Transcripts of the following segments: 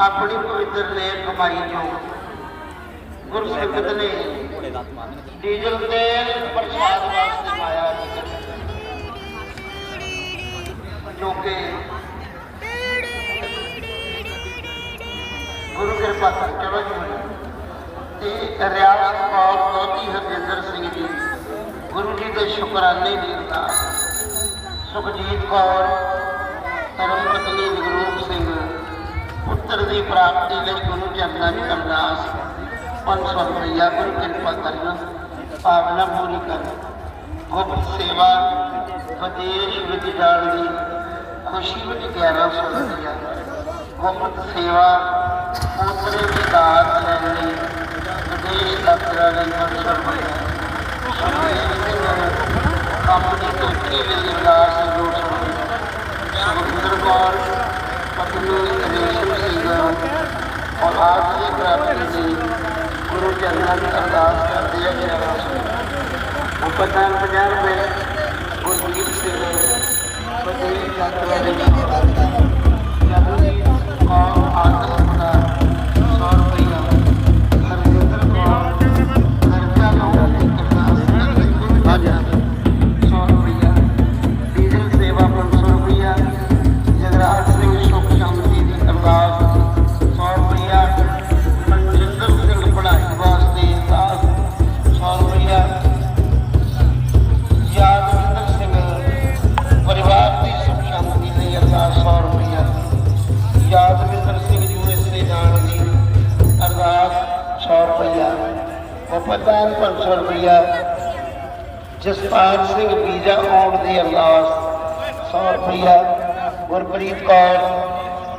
ਆਪਣੀ ਪਵਿੱਤਰ ਨੇ ਕਮਾਈ ਜੋ ਗੁਰ ਨੇ ਡੀਜ਼ਲ ਤੇਲ ਪ੍ਰਸ਼ਾਦ ਵਾਸਤੇ ਪਾਇਆ ਜੋ ਕਿ ਗੁਰੂ ਕਿਰਪਾ ਕਰ ਚਲੋ ਜੀ ਤੇ ਰਿਆਸਤ ਕੌਰ ਦੋਤੀ ਹਰਜਿੰਦਰ ਸਿੰਘ ਜੀ, ਗੁਰੂ ਜੀ ਦੇ ਸ਼ੁਕਰਾਨੇ ਦੀ ਅਰਦਾਸ ਸੁਖਜੀਤ ਕੌਰ, ਧਰਮ ਪਤਨੀ ਗੁਰੂ की प्राप्ति ले गुरु चंदन कमलास अरदास सौ गुरु कृपा करना भावना पूरी कर गुप्त सेवा विदेश विच डालनी, खुशी में गहरा सौ रुपया गुप्त सेवा, पोतरे की दात लेनी विदेश यात्रा अपनी पंच धोखे वे ਪ੍ਰਾਪਤੀ ਲਈ ਗੁਰੂ ਚਰਨਾਂ ਦੀ ਅਰਦਾਸ ਕਰਦੇ ਆ ਕਿ ਉਹ ਪਤਾ 50 ਰੁਪਏ ਯਾਦਵਿੰਦਰ ਸਿੰਘ ਯੂਐਸਏ ਜਾਣ ਦੀ ਅਰਦਾਸ 100 ਰੁਪਇਆ ਵਫਾਦਾਰ 500 ਰੁਪਇਆ ਜਸਪਾਲ ਸਿੰਘ ਵੀਜ਼ਾ ਆਉਣ ਦੀ ਅਰਦਾਸ 100 ਰੁਪਇਆ ਗੁਰਪ੍ਰੀਤ ਕੌਰ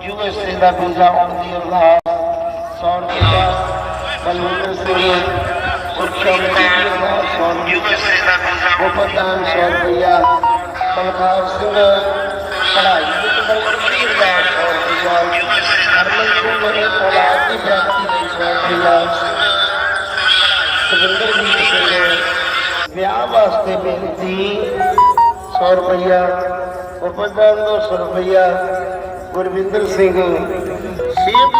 ਯੂਐਸਏ ਦਾ ਵੀਜ਼ਾ ਆਉਣ ਦੀ ਅਰਦਾਸ 100 ਰੁਪਇਆ ਬਲਵਿੰਦਰ ਸਿੰਘ ਸੁਖਸ਼ਾਮ ਦੀ ਅਰਦਾਸ 100 ਯੂਐਸਏ ਦਾ ਵੀਜ਼ਾ ਵਫਾਦਾਰ 100 ਰੁਪਇਆ ਬਲਕਾਰ ਸਿੰਘ ਪੜ੍ਹਾਈ ਵਿੱਚ ਬਲਵਿੰਦਰ ਦੀ ਅਰਦਾਸ 100 ਵਿਆਹ ਵਾਸਤੇ ਬੇਨਤੀ 100 ਰੁਪਇਆ ਉਪਦਾਨ 200 ਰੁਪਇਆ ਗੁਰਵਿੰਦਰ ਸਿੰਘ ਸੇਬ